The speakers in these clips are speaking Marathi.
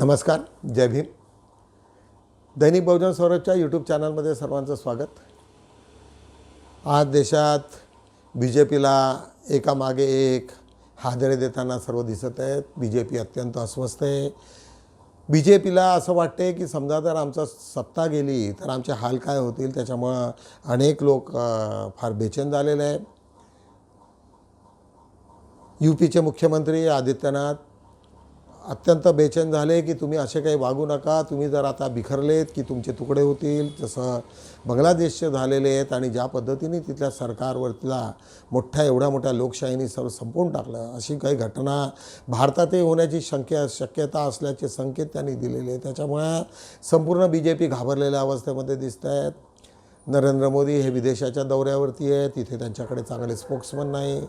नमस्कार जय भीम. दैनिक बहुजन स्वराजच्या यूट्यूब चॅनलमध्ये सर्वांचं स्वागत. आज देशात बी जे पीला एकामागे एक हादरे देताना सर्व दिसत आहेत. बी जे पी अत्यंत अस्वस्थ आहे. बी जे पीला असं वाटते की समजा जर आमचा सत्ता गेली तर आमचे हाल काय होतील? त्याच्यामुळं अनेक लोक फार बेचैन झालेले आहे यू पीचे मुख्यमंत्री आदित्यनाथ अत्यंत बेचैन झाले की तुम्ही असे काही वागू नका. तुम्ही जर आता बिखरलेत की तुमचे तुकडे होतील जसं बांगलादेशचे झालेले आहेत आणि ज्या पद्धतीने तिथल्या सरकारवरतीला मोठ्या एवढ्या मोठ्या लोकशाहीने सर्व संपवून टाकलं अशी काही घटना भारतातही होण्याची शक्य शक्यता असल्याचे संकेत त्यांनी दिलेले आहेत. त्याच्यामुळे संपूर्ण बी जे पी घाबरलेल्या अवस्थेमध्ये दिसत आहेत नरेंद्र मोदी हे विदेशाच्या दौऱ्यावरती आहे तिथे त्यांच्याकडे चांगले स्पोक्समन नाही.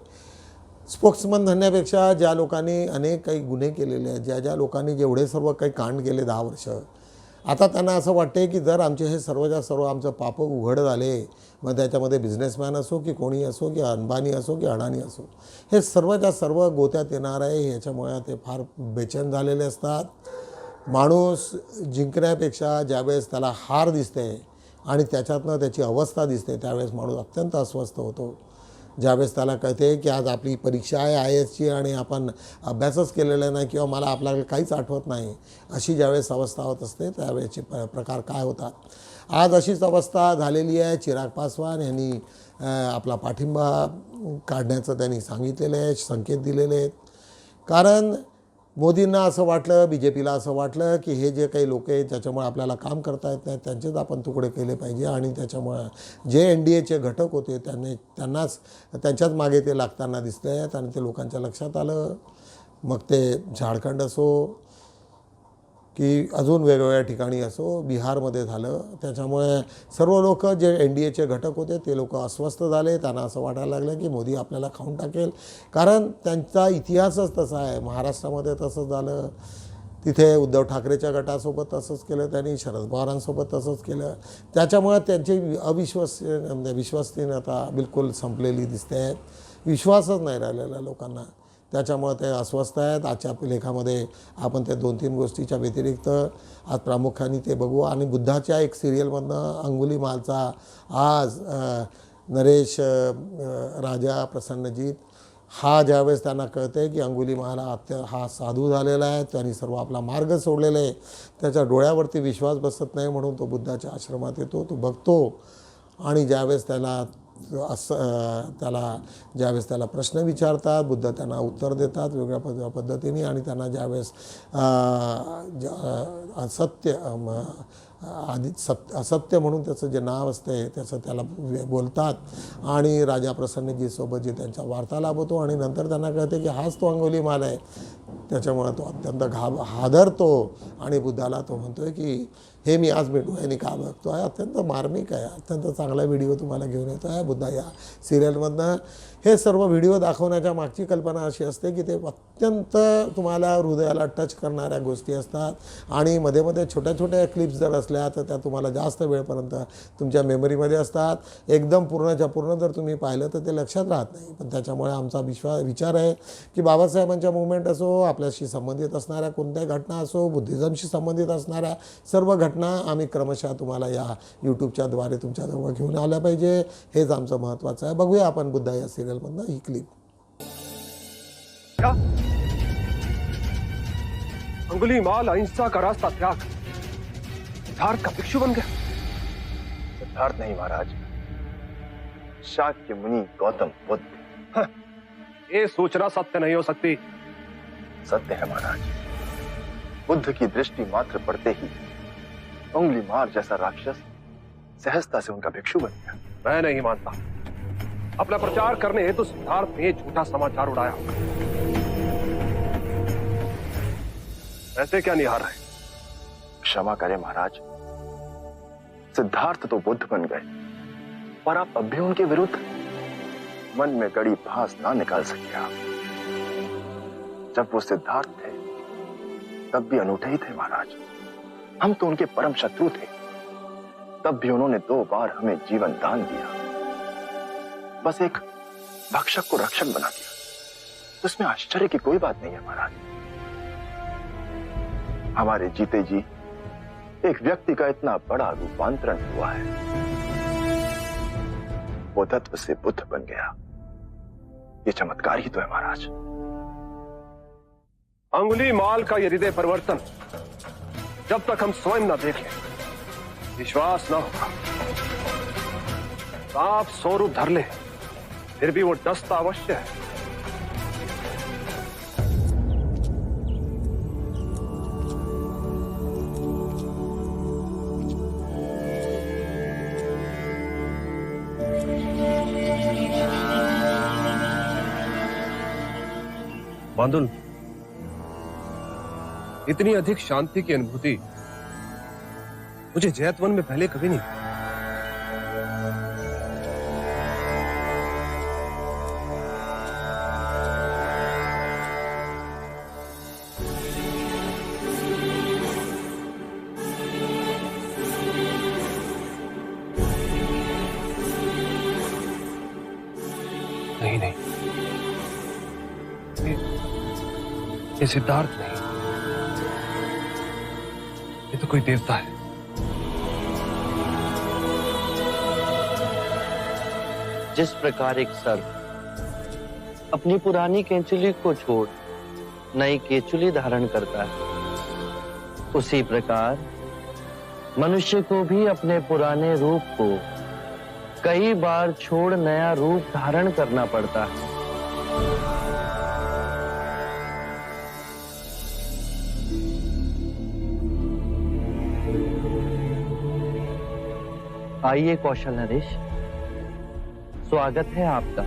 स्पोक्समन म्हणण्यापेक्षा ज्या लोकांनी अनेक काही गुन्हे केलेले आहेत ज्या ज्या लोकांनी जेवढे सर्व काही कांड केले दहा वर्ष आता त्यांना असं वाटते की जर आमचे हे सर्वच्या सर्व आमचं पाप उघड झाले मग त्याच्यामध्ये बिझनेसमॅन असो की कोणी असो की अंबानी असो की अडाणी असो हे सर्वच्या सर्व गोत्यात येणार आहे ह्याच्यामुळे ते फार बेचैन झालेले असतात. माणूस जिंकण्यापेक्षा ज्यावेळेस त्याला हार दिसते आणि त्याच्यातनं त्याची अवस्था दिसते त्यावेळेस माणूस अत्यंत अस्वस्थ होतो. ज्यावेळेस त्याला कळते की आज आपली परीक्षा आहे आय एसची आणि आपण अभ्यासच केलेला नाही किंवा मला आपल्याला काहीच आठवत नाही अशी ज्यावेळेस अवस्था होत असते त्यावेळेचे प प्रकार काय होतात. आज अशीच अवस्था झालेली आहे चिराग पासवान यांनी आपला पाठिंबा काढण्याचं त्यांनी सांगितलेलं आहे संकेत दिलेले आहेत. कारण मोदींना असं वाटलं बी जे पीला असं वाटलं की हे जे काही लोक आहेत त्याच्यामुळे आपल्याला काम करता येत नाही त्यांचेच आपण तुकडे केले पाहिजे आणि त्याच्यामुळं जे एन डी एचे घटक होते त्यांनी त्यांनाच त्यांच्याच मागे ते लागताना दिसले आहेत आणि ते लोकांच्या लक्षात आलं. मग ते झारखंड असो की अजून वेगवेगळ्या ठिकाणी असो बिहारमध्ये झालं. त्याच्यामुळे सर्व लोक जे एन डी एचे घटक होते ते लोक अस्वस्थ झाले. त्यांना असं वाटायला लागलं की मोदी आपल्याला खाऊन टाकेल. कारण त्यांचा इतिहासच तसा आहे. महाराष्ट्रामध्ये तसंच झालं. तिथे उद्धव ठाकरेच्या गटासोबत तसंच केलं. त्यांनी शरद पवारांसोबत तसंच केलं. त्याच्यामुळे त्यांची अविश्वास म्हणजे विश्वसनीयता बिलकुल संपलेली दिसते. विश्वासच नाही राहिलेला लोकांना. त्याच्यामुळे ते अस्वस्थ आहेत. आजच्या लेखामध्ये आपण त्या दोन तीन गोष्टीच्या व्यतिरिक्त आज प्रामुख्याने ते बघू. आणि बुद्धाच्या एक सिरियलमधनं अंगुली मालचा आज नरेश राजा प्रसन्नजीत हा ज्यावेळेस त्यांना कळते की अंगुली महाला अत्य हा साधू झालेला आहे. त्यांनी सर्व आपला मार्ग सोडलेला आहे. त्याच्या डोळ्यावरती विश्वास बसत नाही म्हणून तो बुद्धाच्या आश्रमात येतो तो बघतो. आणि ज्यावेळेस त्याला असं त्याला ज्यावेळेस त्याला प्रश्न विचारतात बुद्ध त्यांना उत्तर देतात वेगळ्या पद पद्धतीने आणि त्यांना ज्यावेळेस असत्य ज- आधी सत्य असत्य म्हणून त्याचं जे नाव असते त्याचं त्याला बोलतात आणि राजा प्रसन्नजीसोबत जे त्यांचा वार्तालाप होतो आणि नंतर त्यांना कळते की हाच तो अंगोली माल आहे. त्याच्यामुळे तो अत्यंत घाब हादरतो आणि बुद्धाला तो म्हणतोय की हे मी आज भेटू डोळ्याने का बघतो आहे अत्यंत मार्मिक आहे. अत्यंत चांगला व्हिडिओ तुम्हाला घेऊन येतो आहे बुद्धा या सिरियलमधनं हे सर्व व्हिडिओ दाखवण्याच्या मागची कल्पना अशी असते की ते अत्यंत तुम्हाला हृदयाला टच करणाऱ्या गोष्टी असतात. आणि मध्ये मध्ये छोट्या छोट्या क्लिप्स जर असल्या तर त्या तुम्हाला जास्त वेळपर्यंत तुमच्या मेमरीमध्ये असतात. एकदम पूर्णच्या पूर्ण जर तुम्ही पाहिलं तर ते लक्षात राहत नाही. पण त्याच्यामुळे आमचा विश्वास विचार आहे की बाबासाहेबांच्या मुवमेंट असो आपल्याशी संबंधित असणाऱ्या कोणत्याही घटना असो बुद्धिझमशी संबंधित असणाऱ्या सर्व घटना आम्ही क्रमशः तुम्हाला या यूट्यूबच्या द्वारे तुमच्याजवळ घेऊन आल्या पाहिजे. हेच आमचं महत्त्वाचं आहे. बघूया आपण बुद्धा या सिरियलमधनं ही क्लिप क्या अंगुली माल अहिंसा का रास्ता त्याग। सिद्धार्थ का भिक्षु बन गया। सिद्धार्थ नहीं महाराज। शाक्य मुनि गौतम बुद्ध। हाँ, ये सोचना सत्य नहीं हो सकती। सत्य है महाराज। बुद्ध की दृष्टि मात्र पड़ते ही उंगली मार जैसा राक्षस सहजता से उनका भिक्षु बन गया। मैं नहीं मानता। अपना प्रचार करने हेतु सिद्धार्थ ने झूठा समाचार उड़ाया। ऐसे क्या निहार है? क्षमा करें महाराज। सिद्धार्थ तो बुद्ध बन गए। पर आप अब भी उनके विरुद्ध मन में कड़ी भास ना निकाल सके आप। जब वो सिद्धार्थ थे, तब भी अनूठे ही थे महाराज। हम तो उनके परम शत्रु थे। तब भी उन्होंने दो बार हमें जीवन दान दिया। बस एक भक्षक को रक्षक बना दिया। उसमें आश्चर्य की कोई बात नहीं है, महाराज। हमारे जीते जी एक व्यक्ति का इतना बड़ा रूपांतरण हुआ है। वो तत्व से बुद्ध बन गया। ये चमत्कार ही तो है, महाराज। अंगुली माल का ये हृदय परिवर्तन, जब तक हम स्वयं ना देखें, विश्वास न होगा। आप स्वरूप धर ले। फिर भी वो डसता अवश्य है बांदुल इतनी अधिक शांति की अनुभूति मुझे जैतवन में पहले कभी। नहीं ये सिद्धार्थ नहीं। ये तो कोई देवता है। जिस प्रकार एक सर्प अपनी पुरानी केंचुली को छोड़ नई केचुली धारण करता है, उसी प्रकार मनुष्य को भी अपने पुराने रूप को कई बार छोड़ नया रूप धारण करना पड़ता है। आइए कौशल नरेश। स्वागत है आपका।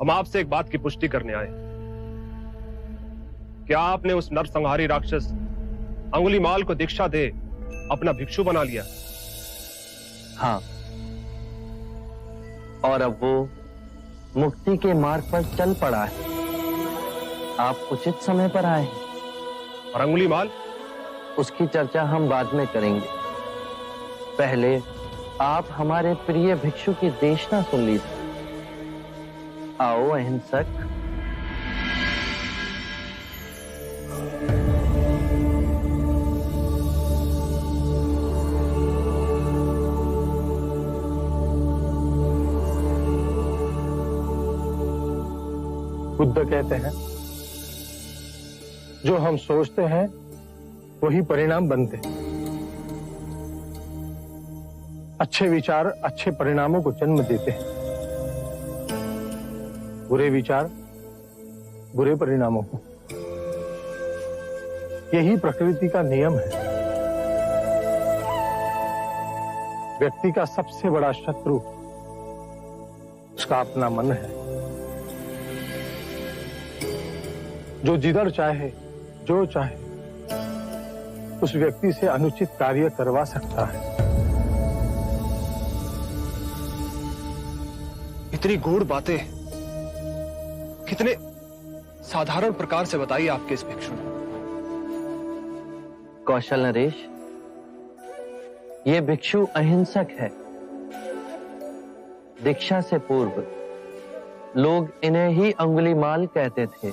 हम आपसे एक बात की पुष्टि करने आए क्या आपने उस नरसंहारी राक्षस अंगुली माल को दीक्षा दे अपना भिक्षु बना लिया? हाँ। और अब वो मुक्ति के मार्ग पर चल पड़ा है। आप उचित समय पर आए और अंगुली माल उसकी चर्चा हम बाद में करेंगे। पहले आप हमारे प्रिय भिक्षु की देशना सुन लीजिए। आओ अहिंसक बुद्ध कहते हैं। जो हम सोचते हैं, वही परिणाम बनते हैं। अच्छे विचार अच्छे परिणामों को जन्म देते हैं। बुरे विचार बुरे परिणामों को। यही प्रकृति का नियम है। व्यक्ति का सबसे बड़ा शत्रु, उसका अपना मन है। जो जिधर चाहे, जो चाहे, उस व्यक्ति से अनुचित कार्य करवा सकता है। इतनी गूढ़ बातें, कितने साधारण प्रकार से बताई आपके इस भिक्षु ने। कौशल नरेश, ये भिक्षु अहिंसक है। दीक्षा से पूर्व, लोग इन्हें ही अंगुली माल कहते थे।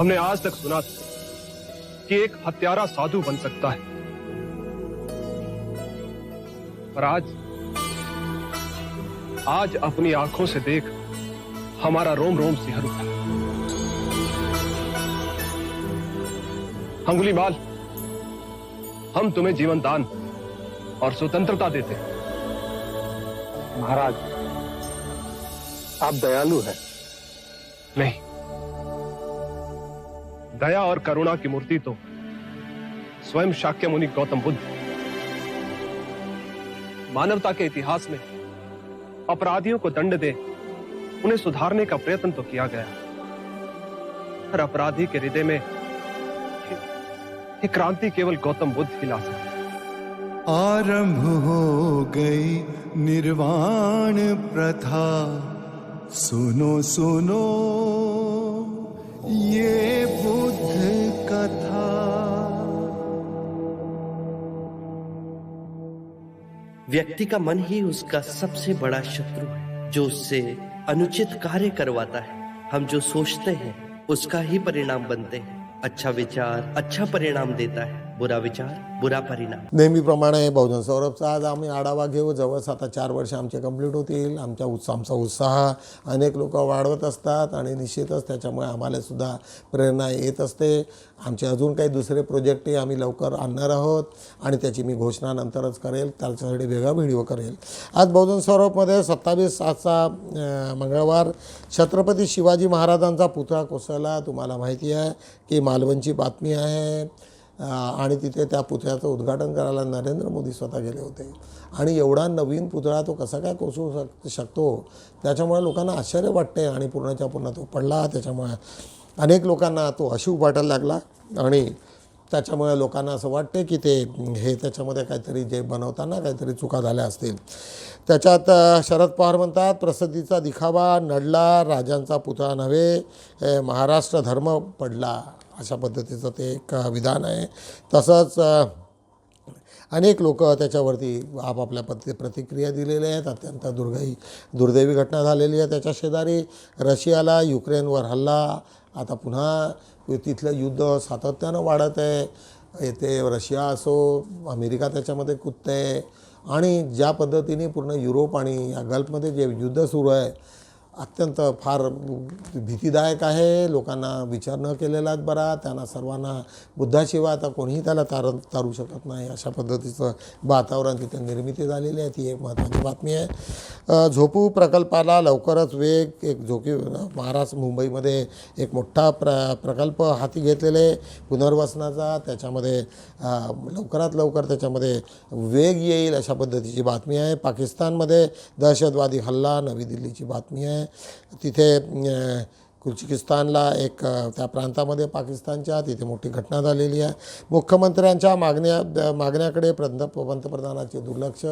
हमने आज तक सुना था कि एक हत्यारा साधु बन सकता है। पर आज आज अपनी आँखों से देख हमारा रोम रोम सिहर उठा अंगुली माल हम तुम्हें जीवन दान और स्वतंत्रता देते हैं। महाराज आप दयालु हैं। नहीं। दया और करुणा की मूर्ति तो स्वयं शाक्य मुनि गौतम बुद्ध। मानवता के इतिहास में अपराधियों को दंड दे, उन्हें सुधारने का प्रयत्न तो किया गया। पर अपराधी के हृदय में कि क्रांति केवल गौतम बुद्ध ही ला सकते आरंभ हो गई निर्वाण प्रथा। सुनो सुनो। ये बुद्ध कथा व्यक्ति का मन ही उसका सबसे बड़ा शत्रु है, जो उससे अनुचित कार्य करवाता है। हम जो सोचते हैं, उसका ही परिणाम बनते हैं। अच्छा विचार अच्छा परिणाम देता है। बुरा विचार बुरा परिणाम. नेहमीप्रमाणे बहुजन सौरभचा आज आम्ही आढावा घेऊ. जवळच आता चार वर्ष आमचे कंप्लीट होतील. आमच्या उत्साह आमचा उत्साह अनेक लोक वाढवत असतात आणि निश्चितच त्याच्यामुळे आम्हाला सुद्धा प्रेरणा येत असते. आमचे अजून काही दुसरे प्रोजेक्टही आम्ही लवकर आणणार आहोत आणि त्याची मी घोषणा नंतरच करेल. त्याच्यासाठी वेगळा व्हिडिओ करेल. आज बहुजन सौरभमध्ये सत्तावीस सातचा मंगळवार. छत्रपती शिवाजी महाराजांचा पुतळा कोसळला. तुम्हाला माहिती आहे की मालवणची बातमी आहे. आणि तिथे त्या पुतळ्याचं उद्घाटन करायला नरेंद्र मोदी स्वतः गेले होते. आणि एवढा नवीन पुतळा तो कसा काय कोसळू शक शकतो? त्याच्यामुळे लोकांना आश्चर्य वाटते आणि पूर्णच्या पूर्ण तो पडला. त्याच्यामुळे अनेक लोकांना तो अशी वाटायला लागला आणि त्याच्यामुळे लोकांना असं वाटते की ते हे त्याच्यामध्ये काहीतरी जे बनवताना काहीतरी चुका झाल्या असतील. त्याच्यात शरद पवार म्हणतात प्रसिद्धीचा दिखावा नडला राजांचा पुतळा नव्हे महाराष्ट्र धर्म पडला. अशा पद्धतीचं ते एक विधान आहे. तसंच अनेक लोक त्याच्यावरती आपापल्या पत्ती प्रतिक्रिया दिलेल्या आहेत. अत्यंत दुर्गाई दुर्दैवी घटना झालेली आहे. त्याच्या शेजारी रशियाला युक्रेनवर हल्ला. आता पुन्हा तिथलं युद्ध सातत्यानं वाढत आहे. येथे रशिया असो अमेरिका त्याच्यामध्ये कुदते आणि ज्या पद्धतीने पूर्ण युरोप आणि या गल्फमध्ये जे युद्ध सुरू आहे अत्यंत फार भीतीदायक आहे. लोकांना विचार न केलेलाच बरा. त्यांना सर्वांना बुद्धाशिवाय आता कोणीही त्याला तार तारू शकत नाही. अशा पद्धतीचं वातावरण तिथे निर्मिती झालेली आहे. ती एक महत्त्वाची बातमी आहे. झोपू प्रकल्पाला लवकरच वेग एक झोकी महाराष्ट्र मुंबईमध्ये एक मोठा प्र प्रकल्प हाती घेतलेले पुनर्वसनाचा. त्याच्यामध्ये लवकरात लवकर त्याच्यामध्ये वेग येईल अशा पद्धतीची बातमी आहे. पाकिस्तानमध्ये दहशतवादी हल्ला नवी दिल्लीची बातमी आहे. तिथे कुर्चिकिस्तानला एक त्या प्रांतामध्ये पाकिस्तानच्या तिथे मोठी घटना झालेली आहे. मुख्यमंत्र्यांच्या मागण्या मागण्याकडे पंत पंतप्रधानाचे दुर्लक्ष.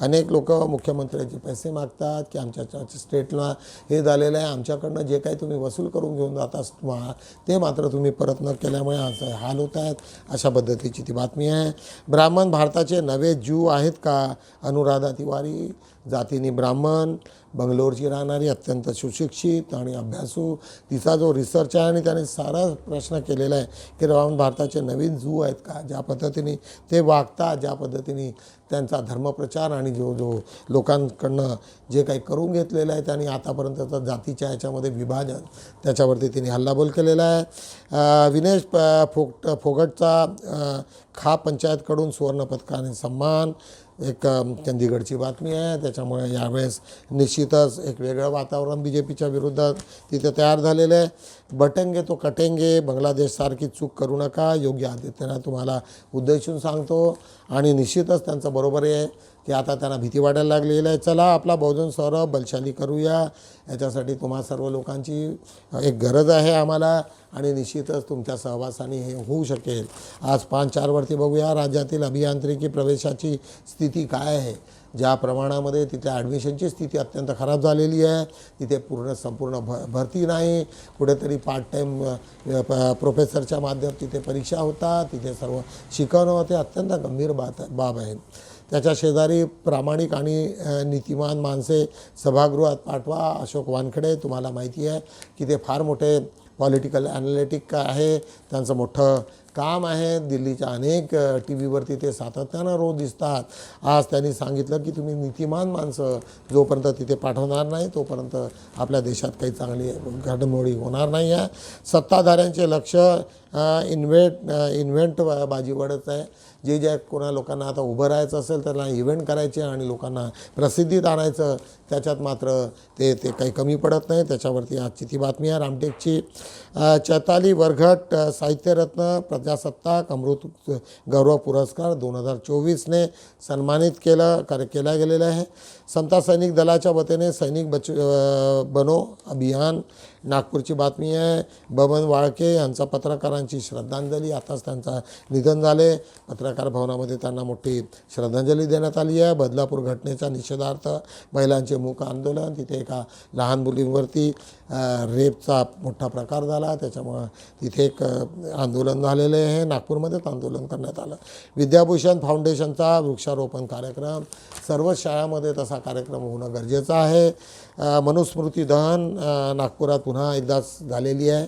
अनेक लोक मुख्यमंत्र्यांचे पैसे मागतात की आमच्या स्टेटला हे झालेलं आहे. आमच्याकडनं जे काही तुम्ही वसूल करून घेऊन जाता तुम्हा ते मात्र तुम्ही परत न केल्यामुळे आज हाल होत आहेत अशा पद्धतीची ती बातमी आहे. ब्राह्मण भारताचे नवे ज्यू आहेत का? अनुराधा तिवारी जातीनी ब्राह्मण. बंगलोरची राहणारी अत्यंत सुशिक्षित आणि अभ्यासू. तिचा जो रिसर्च आहे आणि त्याने सारा प्रश्न केलेला आहे की रावण भारताचे नवीन जू आहेत का? ज्या पद्धतीने ते वागतात ज्या पद्धतीने त्यांचा धर्मप्रचार आणि जो जो लोकांकडनं जे काही करून घेतलेलं आहे त्यांनी आतापर्यंतचं जातीच्या याच्यामध्ये विभाजन त्याच्यावरती तिने हल्लाबोल केलेला आहे. विनेश प फोगट फोगटचा खा पंचायतकडून सुवर्णपदकाने सन्मान. एक चंदीगडची बातमी आहे. त्याच्यामुळे यावेळेस निश्चितच एक वेगळं वातावरण बी जे पीच्या विरोधात तिथे तयार झालेलं आहे. बटेंगे तो कटेंगे बांगलादेशसारखी चूक करू नका योग्य आदित्यनाथ तुम्हाला उद्देशून सांगतो. आणि निश्चितच त्यांचं बरोबर आहे. की आता त्यांना भीती वाटायला लागलेली आहे. चला आपला बहुजन सौरभ बलशाली करूया. याच्यासाठी तुम्हा सर्व लोकांची एक गरज आहे आम्हाला आणि निश्चितच तुमच्या सहवासाने हे होऊ शकेल. आज पाच चारवरती बघूया राज्यातील अभियांत्रिकी प्रवेशाची स्थिती काय आहे? ज्या प्रमाणामध्ये तिथे ॲडमिशनची स्थिती अत्यंत खराब झालेली आहे. तिथे पूर्ण संपूर्ण भ भरती नाही. कुठेतरी पार्ट टाईम प्रोफेसरच्या माध्यम तिथे परीक्षा होतात. तिथे सर्व शिकवणं होते. अत्यंत गंभीर बात बाब आहे. त्याच्या शेजारी प्रामाणिक आणि नीतिमान माणसे सभागृहात पाठवा. अशोक वानखडे तुम्हाला माहिती आहे की ते फार मोठे पॉलिटिकल ॲनालिटिक आहे. त्यांचं मोठं काम आहे. दिल्लीच्या अनेक टी व्हीवरती ते सातत्यानं रोज दिसतात. आज त्यांनी सांगितलं की तुम्ही नीतिमान माणसं जोपर्यंत तिथे पाठवणार नाही तोपर्यंत आपल्या देशात काही चांगली घडामोडी होणार नाही आहे सत्ताधाऱ्यांचे लक्ष इन्व्हेंट बाजी वाढत आहे. जे ज्या कोणा लोकांना आता उभं राहायचं असेल त्याला इव्हेंट करायचे आणि लोकांना प्रसिद्धीत आणायचं त्याच्यात मात्र ते ते काही कमी पडत नाही. त्याच्यावरती आजची ती बातमी आहे. रामटेकची चैताली वरघट साहित्यरत्न प्रजासत्ताक अमृत गौरव पुरस्कार दोन हजार चोवीसने सन्मानित केलं कार्य केला गेलेलं आहे. समता सैनिक दलाच्या वतीने सैनिक बच बनो अभियान नागपूरची बातमी आहे. बबन वाळके यांचा पत्रकारांची श्रद्धांजली. आताच त्यांचा निधन झाले. पत्रकार भवनामध्ये त्यांना मोठी श्रद्धांजली देण्यात आली आहे. बदलापूर घटनेचा निषेधार्थ महिलांचे मूक आंदोलन तिथे एका लहान मुलींवरती रेपचा मोठा प्रकार झाला. त्याच्यामुळं तिथे एक आंदोलन झालेलं आहे. नागपूरमध्येच आंदोलन करण्यात आलं. विद्याभूषण फाउंडेशनचा वृक्षारोपण कार्यक्रम. सर्व शाळामध्ये तसा कार्यक्रम होणं गरजेचं आहे. मनुस्मृती दहन नागपुरात पुन्हा एकदाच झालेली आहे.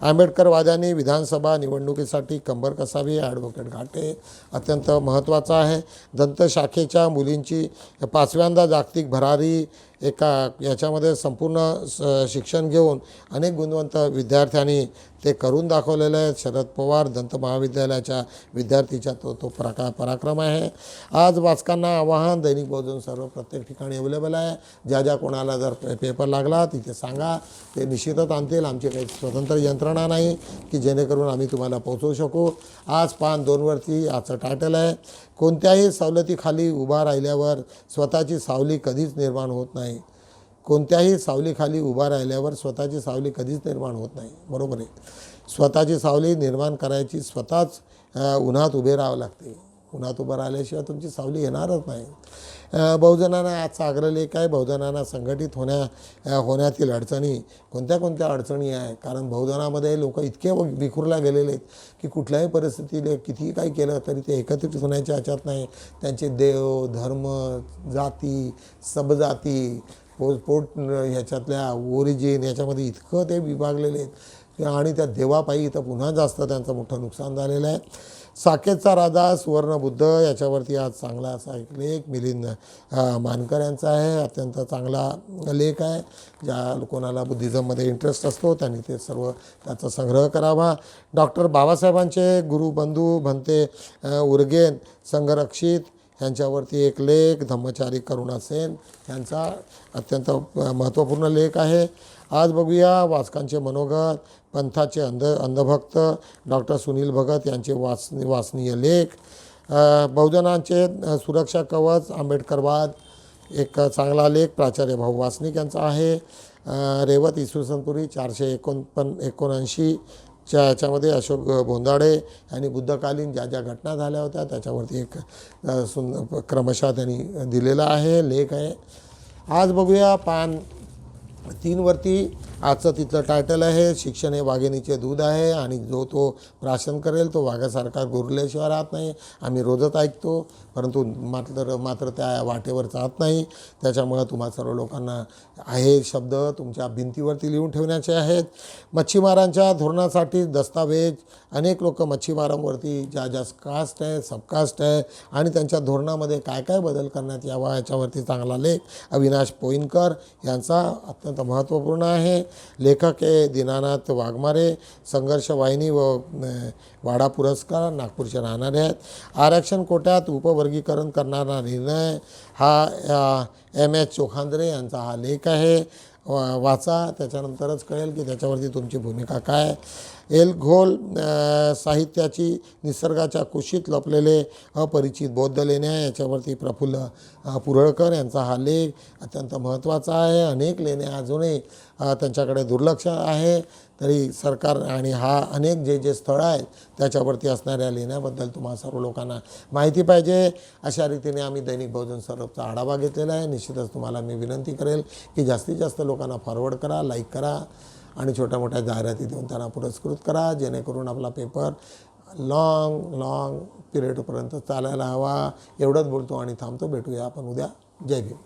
आंबेडकरवाद्यांनी विधानसभा निवडणुकीसाठी कंबर कसावी ॲडव्होकेट घाटे अत्यंत महत्त्वाचं आहे. दंतशाखेच्या मुलींची पाचव्यांदा जागतिक भरारी एका याच्यामध्ये संपूर्ण स शिक्षण घेऊन अनेक गुणवंत विद्यार्थ्यांनी ते करून दाखवलेलं आहे. शरद पवार दंत महाविद्यालयाच्या विद्यार्थीचा तो तो प्रका पराक्रम आहे. आज वाचकांना आवाहन दैनिक बहुजन सर्व प्रत्येक ठिकाणी अवेलेबल आहे. ज्या ज्या कोणाला जर पे पेपर लागला तिथे सांगा. ते निश्चितच आणतील. आमची काही स्वतंत्र यंत्रणा नाही की जेणेकरून आम्ही तुम्हाला पोहोचवू शकू. आज पान दोनवरती आजचं टायटल आहे. कोणत्याही सवलतीखाली उभा राहिल्यावर स्वतःची सावली कधीच निर्माण होत नाही. कोणत्याही सावलीखाली उभा राहिल्यावर स्वतःची सावली कधीच निर्माण होत नाही. बरोबर आहे. स्वतःची सावली निर्माण करायची स्वतःच उन्हात उभे राहावं लागते. उन्हात उभं राहिल्याशिवाय तुमची सावली येणारच नाही. बहुजनांना आजचा आग्रलेख आहे. बहुजनांना संघटित होण्या होण्यातील अडचणी कोणत्या कोणत्या अडचणी आहे? कारण बहुजनामध्ये लोक इतके व- विखुरल्या गेलेले आहेत की कुठल्याही परिस्थितीत कितीही काही केलं तरी ते एकत्रित होण्याच्या ह्याच्यात नाही. त्यांचे देव धर्म जाती सबजाती पो पोट ह्याच्यातल्या ओरिजिन याच्यामध्ये इतकं ते विभागलेले आहेत. आणि त्या देवापायी इथं पुन्हा जास्त त्यांचं मोठं नुकसान झालेलं आहे. साकेतचा राजा सुवर्णबुद्ध याच्यावरती आज चांगला असा एक लेख मिलिंद मानकर यांचा आहे. अत्यंत चांगला लेख आहे. ज्या कोणाला बुद्धिझममध्ये इंटरेस्ट असतो त्यांनी ते सर्व त्याचा संग्रह करावा. डॉक्टर बाबासाहेबांचे गुरुबंधू भंते उर्गेन संघरक्षित यांच्यावरती एक लेख धम्मचारी करुणा सेन यांचा अत्यंत महत्त्वपूर्ण लेख आहे. आज बघूया वाचकांचे मनोगत पंथाचे अंध अंधभक्त डॉक्टर सुनील भगत यांचे वाच वाचनीय लेख बहुजनांचे सुरक्षा कवच आंबेडकरवाद एक चांगला लेख प्राचार्य भाऊ वासनिक यांचा आहे. रेवत इसवी चारशे एकोणपन एकोणऐंशी च्या याच्यामध्ये अशोक बोंदाडे यांनी बुद्धकालीन ज्या ज्या घटना झाल्या होत्या त्याच्यावरती एक सुंदर सुंद क्रमशः त्यांनी दिलेला आहे लेख आहे. आज बघूया पान तीनवरती आजचं तिथलं टायटल आहे शिक्षण हे वाघिणीचे दूध आहे आणि जो तो प्राशन करेल तो वाघासारखा गुरल्याशिवाय राहत नाही. आम्ही रोजच ऐकतो परंतु मात्र मात्र त्या वाटेवर जात नाही. त्याच्यामुळं तुम्हा सर्व लोकांना आहे शब्द तुमच्या भिंतीवरती लिहून ठेवण्याचे आहेत. मच्छीमारांच्या धोरणासाठी दस्तावेज अनेक लोक मच्छीमारांवरती ज्या ज्या कास्ट आहे सबकास्ट आहे आणि त्यांच्या धोरणामध्ये काय काय बदल करण्यात यावा याच्यावरती चांगला लेख अविनाश पोईनकर यांचा अत्यंत महत्त्वपूर्ण आहे. लेखक आहे दीनानाथ वाघमारे संघर्षवाहिनी व वाडा पुरस्कार नागपूरचे राहणारे आहेत आरक्षण कोट्यात उपवर्गीकरण करणारा निर्णय हा एम एच चोखांद्रे यांचा हा लेख आहे वा- वाचा त्याच्यानंतरच कळेल की त्याच्यावरती तुमची भूमिका काय आहे. एलघोल साहित्याची निसर्गाच्या कुशीत लपलेले अपरिचित बौद्ध लेण्या याच्यावरती प्रफुल्ल पुरळकर यांचा हा लेख अत्यंत महत्त्वाचा आहे. अनेक लेण्या अजूनही त्यांच्याकडे दुर्लक्ष आहे. तरी सरकार आणि हा अनेक जे जे स्थळं आहेत त्याच्यावरती असणाऱ्या लेण्याबद्दल तुम्हा सर्व लोकांना माहिती पाहिजे. अशा रीतीने आम्ही दैनिक बहुजन सरबचा आढावा घेतलेला आहे. निश्चितच तुम्हाला मी विनंती करेल की जास्तीत जास्त लोकांना फॉरवर्ड करा लाईक करा. आणि छोट्या मोठ्या जाहिराती देऊन त्यांना पुरस्कृत करा जेणेकरून आपला पेपर लॉंग लॉंग पिरियडपर्यंत चालायला हवा. एवढंच बोलतो आणि थांबतो. भेटूया आपण उद्या. जय भीम.